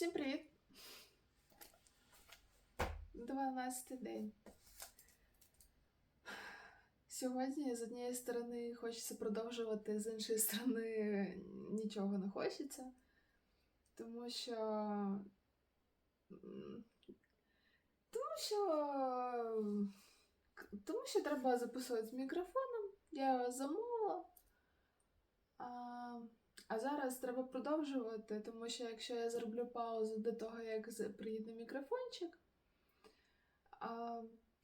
Всім привіт! 12 день. Сьогодні з однієї сторони хочеться продовжувати, з іншої сторони нічого не хочеться. Тому що. Тому що. Тому що треба записувати з мікрофоном. Я його замовила. А, а зараз треба продовжувати, тому що якщо я зроблю паузу до того, як приїде мікрофончик,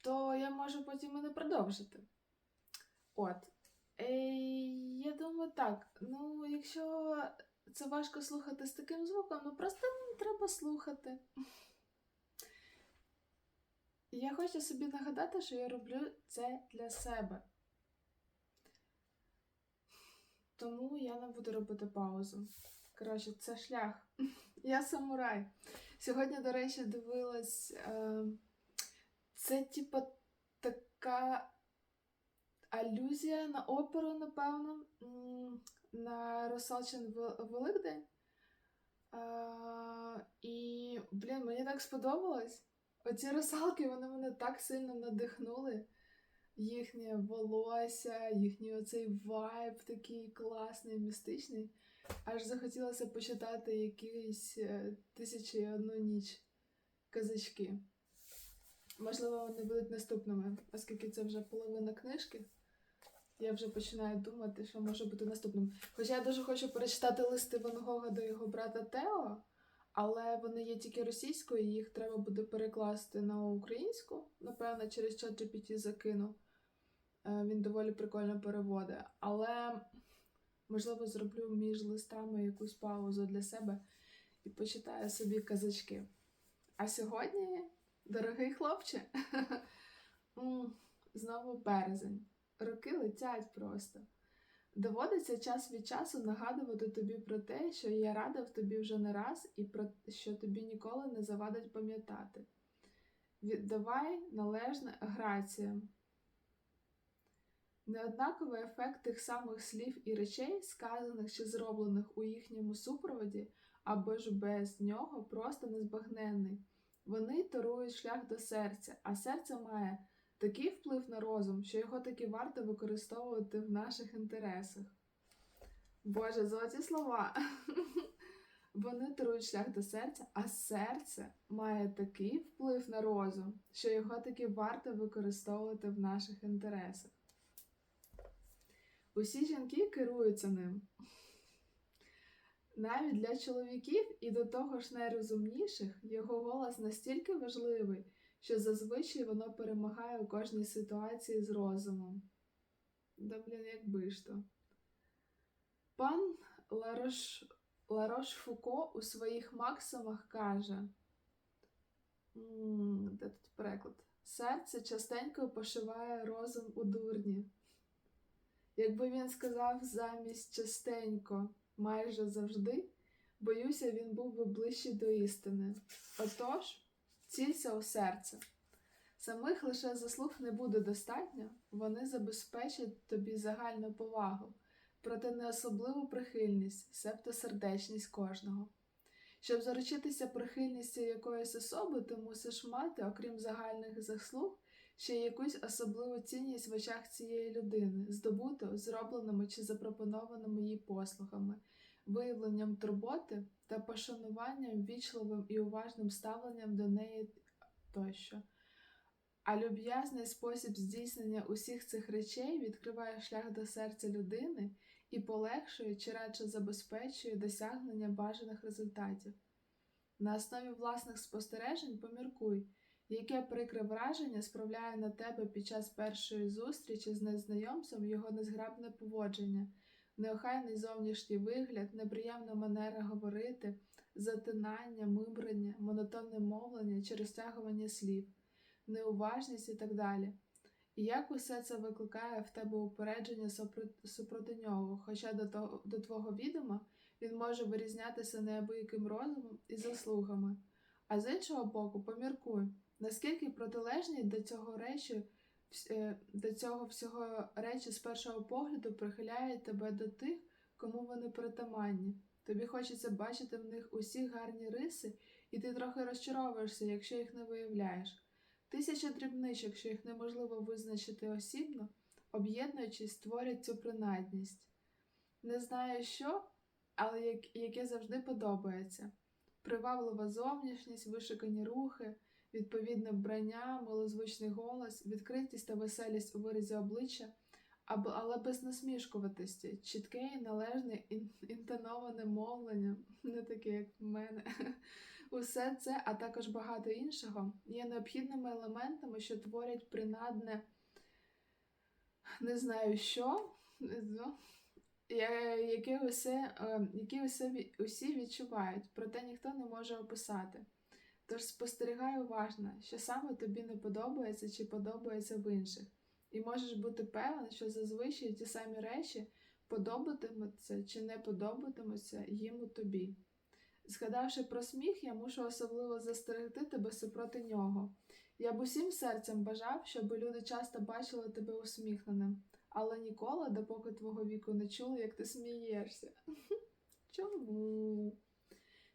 то я можу потім і не продовжити. От. Е, я думаю, так. Ну, якщо це важко слухати з таким звуком, ну просто не треба слухати. Я хочу собі нагадати, що я роблю це для себе. Тому я не буду робити паузу. Коротше, це шлях. Я самурай. Сьогодні, до речі, дивилась. Е, це, типа, така алюзія на оперу, напевно, на Русалчин Великдень. Е, і, блін, мені так сподобалось. Оці русалки, вони мене так сильно надихнули. Їхнє волосся, їхній оцей вайб такий класний, містичний. Аж захотілося почитати якісь е, тисячі і одну ніч казачки. Можливо, вони будуть наступними, оскільки це вже половина книжки. Я вже починаю думати, що може бути наступним. Хоча я дуже хочу перечитати листи Ван Гога до його брата Тео, але вони є тільки російською, їх треба буде перекласти на українську. Напевно, через ChatGPT закину. Е, Він доволі прикольно переводить. Але, можливо, зроблю між листами якусь паузу для себе і почитаю собі казачки. А сьогодні, дорогий хлопче, знову березень. Роки летять просто. Доводиться час від часу нагадувати тобі про те, що я рада в тобі вже не раз, і про що тобі ніколи не завадить пам'ятати. Віддавай належне граціям. Неоднаковий ефект тих самих слів і речей, сказаних чи зроблених у їхньому супроводі, або ж без нього, просто незбагненний. Вони торують шлях до серця, а серце має такий вплив на розум, що його таки варто використовувати в наших інтересах. Боже, золоті слова. Вони торують шлях до серця, а серце має такий вплив на розум, що його таки варто використовувати в наших інтересах. Усі жінки керуються ним. Навіть для чоловіків і до того ж найрозумніших його голос настільки важливий, що зазвичай воно перемагає у кожній ситуації з розумом. Да, блін, якби ж то. Пан Ларош, Ларош Фуко у своїх максимах каже: де тут переклад? Серце частенько пошиває розум у дурні. Якби він сказав замість частенько, майже завжди, боюся, він був би ближчий до істини. Отож, цілься у серце. Самих лише заслуг не буде достатньо, вони забезпечать тобі загальну повагу, проте не особливу прихильність, себто сердечність кожного. Щоб заручитися прихильністю якоїсь особи, ти мусиш мати, окрім загальних заслуг, ще якусь особливу цінність в очах цієї людини, здобуту зробленими чи запропонованими їй послугами, виявленням турботи та пошануванням, вічливим і уважним ставленням до неї тощо. А люб'язний спосіб здійснення усіх цих речей відкриває шлях до серця людини і полегшує чи радше забезпечує досягнення бажаних результатів. На основі власних спостережень поміркуй, яке прикре враження справляє на тебе під час першої зустрічі з незнайомцем його незграбне поводження, неохайний зовнішній вигляд, неприємна манера говорити, затинання, мимрення, монотонне мовлення чи розтягування слів, неуважність і так далі. І як усе це викликає в тебе упередження супро- супроти нього, хоча до, того, до твого відома він може вирізнятися неабияким розумом і заслугами. А з іншого боку, поміркуй, наскільки протилежні до цього речі, е, до цього всього речі з першого погляду прихиляють тебе до тих, кому вони притаманні. Тобі хочеться бачити в них усі гарні риси, і ти трохи розчаровуєшся, якщо їх не виявляєш. Тисяча дрібничок, що їх неможливо визначити осібно, об'єднуючись, створять цю принадність. Не знаю що, але як, яке завжди подобається. Приваблива зовнішність, вишикані рухи, відповідне вбрання, милозвучний голос, відкритість та веселість у виразі обличчя, але без насмішкуватості, чітке і належне інтоноване мовлення, не таке, як в мене. Усе це, а також багато іншого, є необхідними елементами, що творять принадне не знаю що, я- яке усе, е, які усі відчувають, проте ніхто не може описати. Тож спостерігай уважно, що саме тобі не подобається чи подобається в інших, і можеш бути певен, що зазвичай ті самі речі подобатимуться чи не подобатимуться їм у тобі. Згадавши про сміх, я мушу особливо застерегти тебе супроти нього. Я б усім серцем бажав, щоб люди часто бачили тебе усміхненим, але ніколи, допоки твого віку не чули, як ти смієшся. Чому?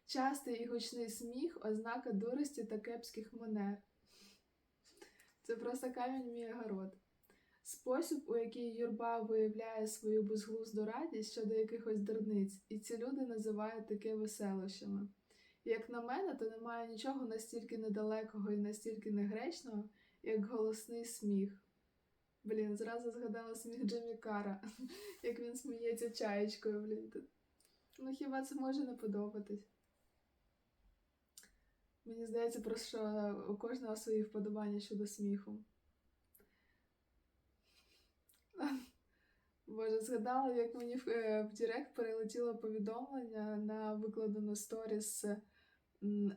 Частий і гучний сміх ознака дурості та кепських манер. Це просто камінь мій огород. Спосіб, у який юрба виявляє свою безглузду радість щодо якихось дурниць, і ці люди називають таке веселощами. Як на мене, то немає нічого настільки недалекого і настільки негречного, як голосний сміх. Блін, зразу згадала сміх Джиммі Кара, як він сміється чаєчкою, блін. Ну хіба це може не подобатись? Мені здається, просто що у кожного свої вподобання щодо сміху. Боже, згадала, як мені в, е, в Директ перелетіло повідомлення на викладену сторіс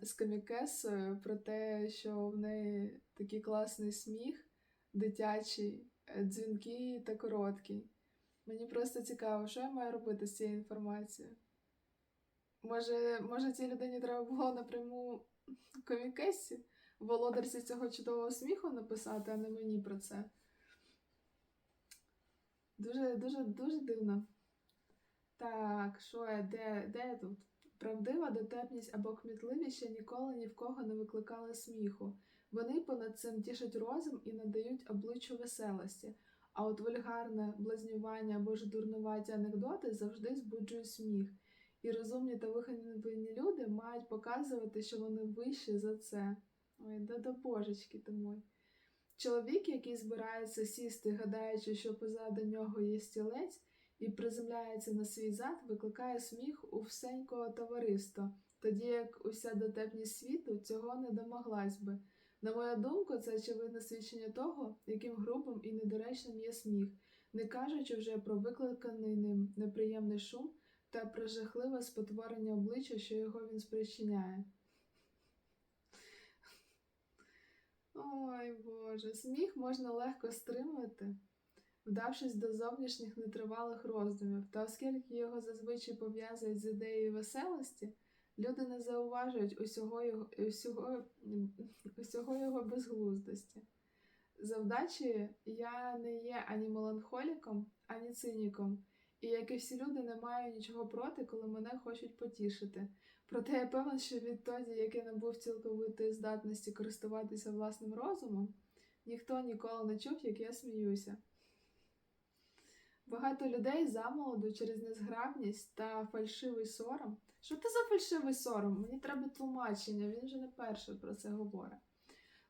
з Камікесою про те, що в неї такий класний сміх, дитячий, е, дзвінкий та короткий. Мені просто цікаво, що я маю робити з цією інформацією. Може, може цій людині треба було напряму комікесі, володарці цього чудового сміху написати, а не мені про це. Дуже, дуже, дуже дивно. Так, що я, де, де я тут? Правдива дотепність або кмітливість ще ніколи ні в кого не викликали сміху. Вони понад цим тішать розум і надають обличчю веселості, а от вульгарне блазнювання або ж дурнуваті анекдоти завжди збуджують сміх. І розумні та виховані люди мають показувати, що вони вищі за це. Ой, да до божечки мой. Чоловік, який збирається сісти, гадаючи, що позаду нього є стілець, і приземляється на свій зад, викликає сміх у всенького товариства, тоді як уся дотепність світу цього не домоглась би. На мою думку, це очевидне свідчення того, яким грубим і недоречним є сміх, не кажучи вже про викликаний ним неприємний шум та про жахливе спотворення обличчя, що його він спричиняє. Ой Боже, сміх можна легко стримувати, вдавшись до зовнішніх нетривалих роздумів, та оскільки його зазвичай пов'язують з ідеєю веселості, люди не зауважують усього його, усього, усього його безглуздості. Завдачі я не є ані меланхоліком, ані циніком, і як і всі люди, не маю нічого проти, коли мене хочуть потішити. Проте я певен, що відтоді, як я набув цілковитої здатності користуватися власним розумом, ніхто ніколи не чув, як я сміюся. Багато людей замолоду через незграбність та фальшивий сором. Що це за фальшивий сором? Мені треба тлумачення, він вже не перший про це говорить.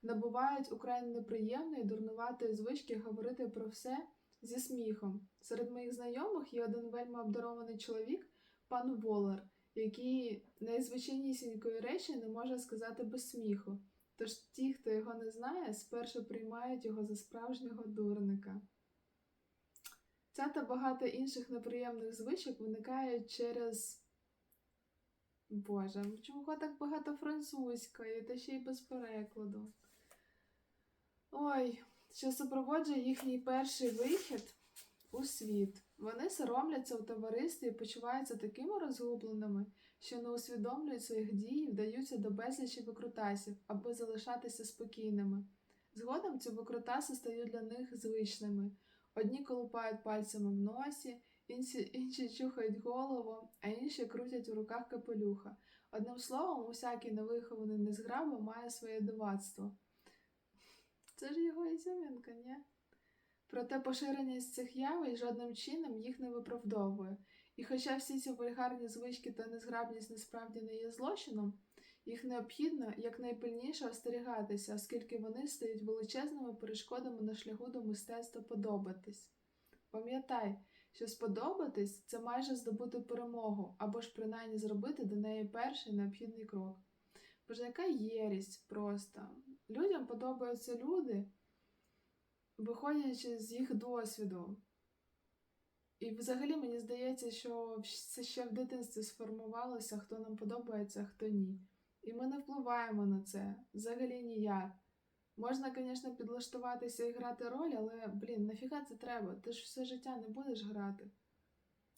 Набувають украй неприємної, дурнуватої звички говорити про все зі сміхом. Серед моїх знайомих є один вельми обдарований чоловік, пан Волер, який найзвичайнісінької речі не може сказати без сміху. Тож ті, хто його не знає, спершу приймають його за справжнього дурника. Ця та багато інших неприємних звичок виникають через. Боже, чого так багато французької, та ще й без перекладу. Ой, що супроводжує їхній перший вихід у світ. Вони соромляться у товаристві і почуваються такими розгубленими, що не усвідомлюють своїх дій і вдаються до безлічі викрутасів, аби залишатися спокійними. Згодом ці викрутаси стають для них звичними. Одні колупають пальцями в носі, інші, інші чухають голову, а інші крутять у руках капелюха. Одним словом, усякий невихований незграба має своє дивацтво. Це ж його ізюмінка, ні? Проте поширеність цих явищ жодним чином їх не виправдовує. І хоча всі ці вульгарні звички та незграбність насправді не є злочином, їх необхідно якнайпильніше остерігатися, оскільки вони стають величезними перешкодами на шляху до мистецтва подобатись. Пам'ятай, що сподобатись це майже здобути перемогу, або ж принаймні зробити до неї перший необхідний крок. Боже, яка єрість просто. Людям подобаються люди, виходячи з їх досвіду. І взагалі мені здається, що це ще в дитинстві сформувалося, хто нам подобається, а хто ні. І ми не впливаємо на це взагалі ніяк. Можна, звісно, підлаштуватися і грати роль, але, блін, нафіга це треба? Ти ж все життя не будеш грати.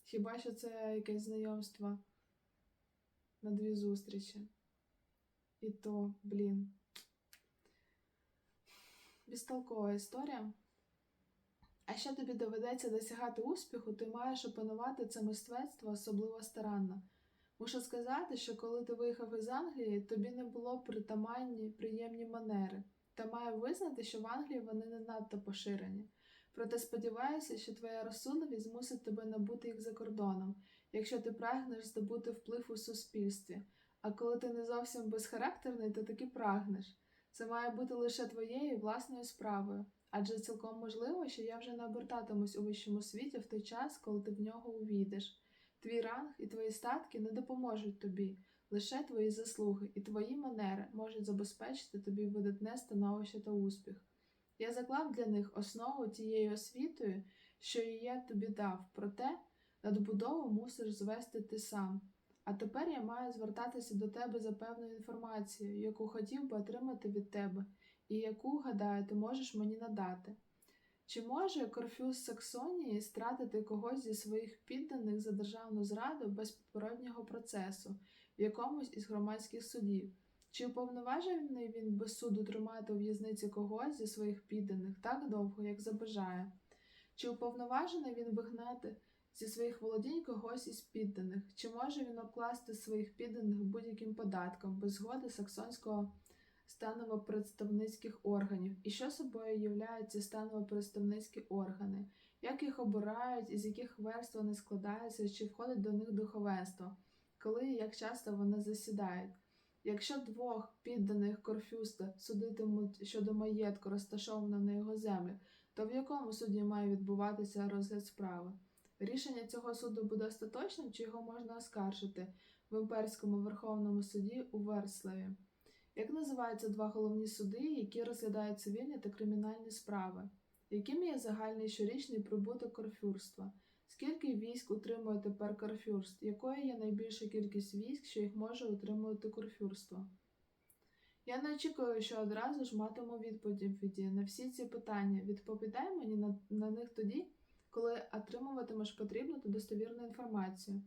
Хіба що це якесь знайомство на дві зустрічі? І то, блін. Безтолкова історія. А ще тобі доведеться досягати успіху, ти маєш опанувати це мистецтво особливо старанно. Мушу сказати, що коли ти виїхав із Англії, тобі не було притаманні приємні манери, та маю визнати, що в Англії вони не надто поширені. Проте сподіваюся, що твоя розсудливість змусить тебе набути їх за кордоном, якщо ти прагнеш здобути вплив у суспільстві. А коли ти не зовсім безхарактерний, то таки прагнеш. Це має бути лише твоєю власною справою, адже цілком можливо, що я вже не обертатимусь у вищому світі в той час, коли ти в нього увійдеш. Твій ранг і твої статки не допоможуть тобі, лише твої заслуги і твої манери можуть забезпечити тобі видатне становище та успіх. Я заклав для них основу тією освітою, що і я тобі дав, проте надбудову мусиш звести ти сам. А тепер я маю звертатися до тебе за певною інформацією, яку хотів би отримати від тебе, і яку, гадаю, ти можеш мені надати. Чи може Корфюз Саксонії стратити когось зі своїх підданих за державну зраду без попереднього процесу в якомусь із громадських судів? Чи уповноважений він без суду тримати у в'язниці когось зі своїх підданих так довго, як забажає? Чи уповноважений він вигнати зі своїх володінь когось із підданих? Чи може він обкласти своїх підданих будь-яким податком без згоди саксонського станово-представницьких органів? І що собою являють ці станово-представницькі органи? Як їх обирають, із яких верств вони складаються, чи входить до них духовенство? Коли і як часто вони засідають? Якщо двох підданих Корфюста судитимуть щодо маєтку, розташованого на його землях, то в якому суді має відбуватися розгляд справи? Рішення цього суду буде остаточним, чи його можна оскаржити в імперському верховному суді у Верславі? Як називаються два головні суди, які розглядають цивільні та кримінальні справи? Яким є загальний щорічний прибуток корфюрства? Скільки військ утримує тепер Корфюрст? Якою є найбільша кількість військ, що їх може утримувати Корфюрство? Я не очікую, що одразу ж матиму відповіді на всі ці питання. Відповідай мені на, на них тоді, коли отримуватимеш потрібну та достовірну інформацію.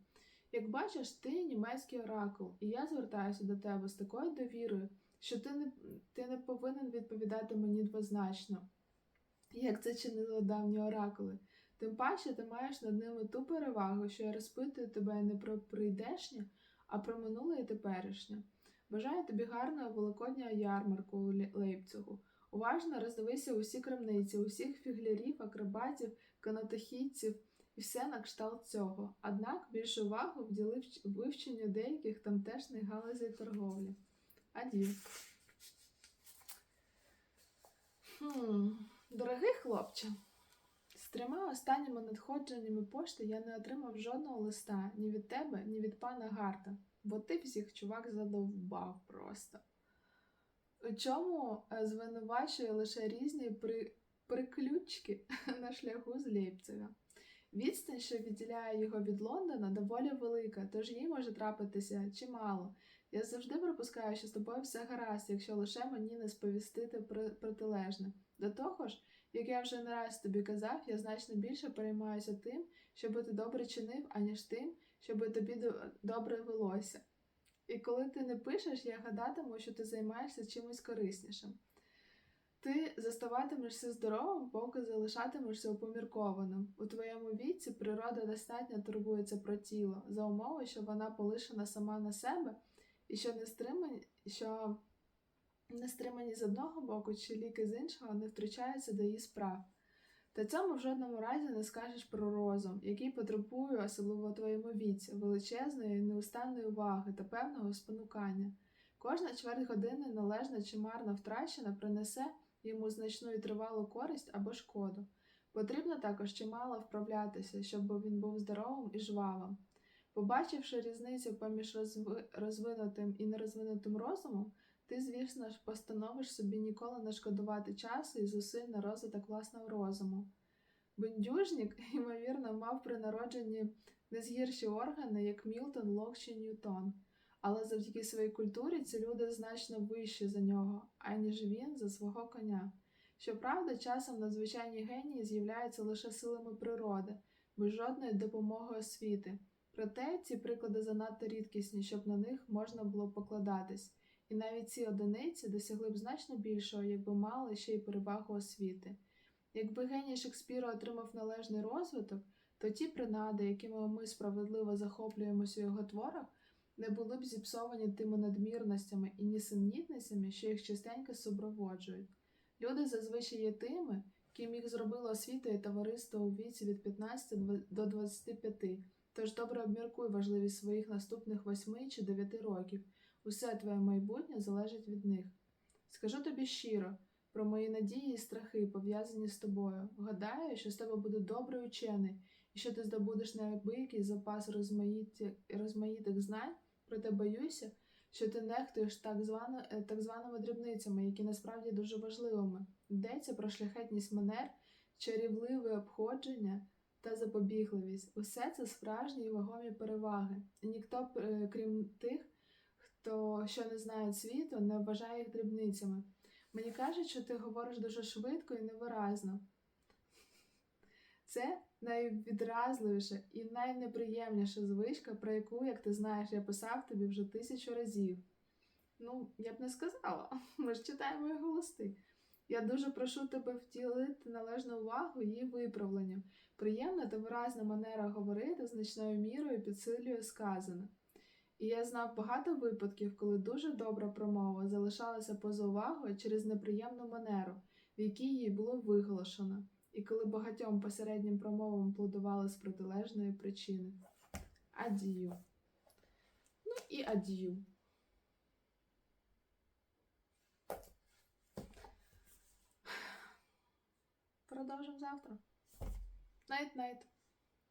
Як бачиш, ти німецький оракул, і я звертаюся до тебе з такою довірою, що ти не, ти не повинен відповідати мені двозначно, як це чинили давні оракули. Тим паче ти маєш над ними ту перевагу, що я розпитую тебе не про прийдешнє, а про минуле і теперішнє. Бажаю тобі гарного великоднього ярмарку у Лейпцигу. Уважно роздивися усі крамниці, усіх фіглярів, акробатів, канатохідців і все на кшталт цього. Однак більшу увагу вділи вивченню деяких тамтешніх галузей торговлі. Ад'ю. Хм, Дорогий хлопче. З трьома останніми надходженнями пошти я не отримав жодного листа ні від тебе, ні від пана Гарта, бо ти всіх чувак задовбав просто. У чому е, звинувачує лише різні при... приключки на шляху з Лейпцига. Відстань, що відділяє його від Лондона, доволі велика, тож їй може трапитися чимало. Я завжди припускаю, що з тобою все гаразд, якщо лише мені не сповістити протилежне. До того ж, як я вже не раз тобі казав, я значно більше переймаюся тим, щоб ти добре чинив, аніж тим, щоб тобі добре велося. І коли ти не пишеш, я гадатиму, що ти займаєшся чимось кориснішим. Ти заставатимешся здоровим, поки залишатимешся упоміркованим. У твоєму віці природа достатньо турбується про тіло, за умови, що вона полишена сама на себе, і що не стримані, що не стримані з одного боку, чи ліки з іншого не втручаються до її справ. Та цьому в жодному разі не скажеш про розум, який потребує, особливо у твоєму віці, величезної, неустанної уваги та певного спонукання. Кожна чверть години належна чи марно втрачена принесе йому значну і тривалу користь або шкоду. Потрібно також чимало вправлятися, щоб він був здоровим і жвавим. Побачивши різницю поміж розви... розвинутим і нерозвинутим розумом, ти, звісно ж, постановиш собі ніколи не шкодувати часу і зусиль на розвиток власного розуму. Бендюжник, ймовірно, мав при народженні не згірші органи, як Мілтон, Лок чи Ньютон, але завдяки своїй культурі ці люди значно вищі за нього, аніж він за свого коня. Щоправда, часом надзвичайні генії з'являються лише силами природи, без жодної допомоги освіти. Проте ці приклади занадто рідкісні, щоб на них можна було покладатись, і навіть ці одиниці досягли б значно більшого, якби мали ще й перевагу освіти. Якби геній Шекспіра отримав належний розвиток, то ті принади, якими ми справедливо захоплюємося у його творах, не були б зіпсовані тими надмірностями і нісенітницями, що їх частенько супроводжують. Люди зазвичай є тими, ким їх зробило освіта і товариство у віці від 15 до 25, тож добре обміркуй важливість своїх наступних 8 чи 9 років. Усе твоє майбутнє залежить від них. Скажу тобі щиро про мої надії і страхи, пов'язані з тобою. Гадаю, що з тебе буде добрий учений, і що ти здобудеш неабиякий запас розмаїті- розмаїтих знань, проте боюся, що ти нехтуєш так, звано, е, так званими дрібницями, які насправді дуже важливими. Йдеться про шляхетність манер, чарівливе обходження та запобігливість. Усе це справжні і вагомі переваги. Ніхто, е, крім тих, хто що не знає світу, не вважає їх дрібницями. Мені кажуть, що ти говориш дуже швидко і невиразно. Це найвідразливіша і найнеприємніша звичка, про яку, як ти знаєш, я писав тобі вже тисячу разів. Ну, я б не сказала, ми ж читаємо його листи. Я дуже прошу тебе втілити належну увагу її виправленням. Приємна та виразна манера говорити значною мірою підсилює сказане. І я знав багато випадків, коли дуже добра промова залишалася поза увагою через неприємну манеру, в якій їй було виголошено, і коли багатьом посереднім промовам плодували з протилежної причини. Адію. Ну і адію. Продовжимо завтра. Найт-найт.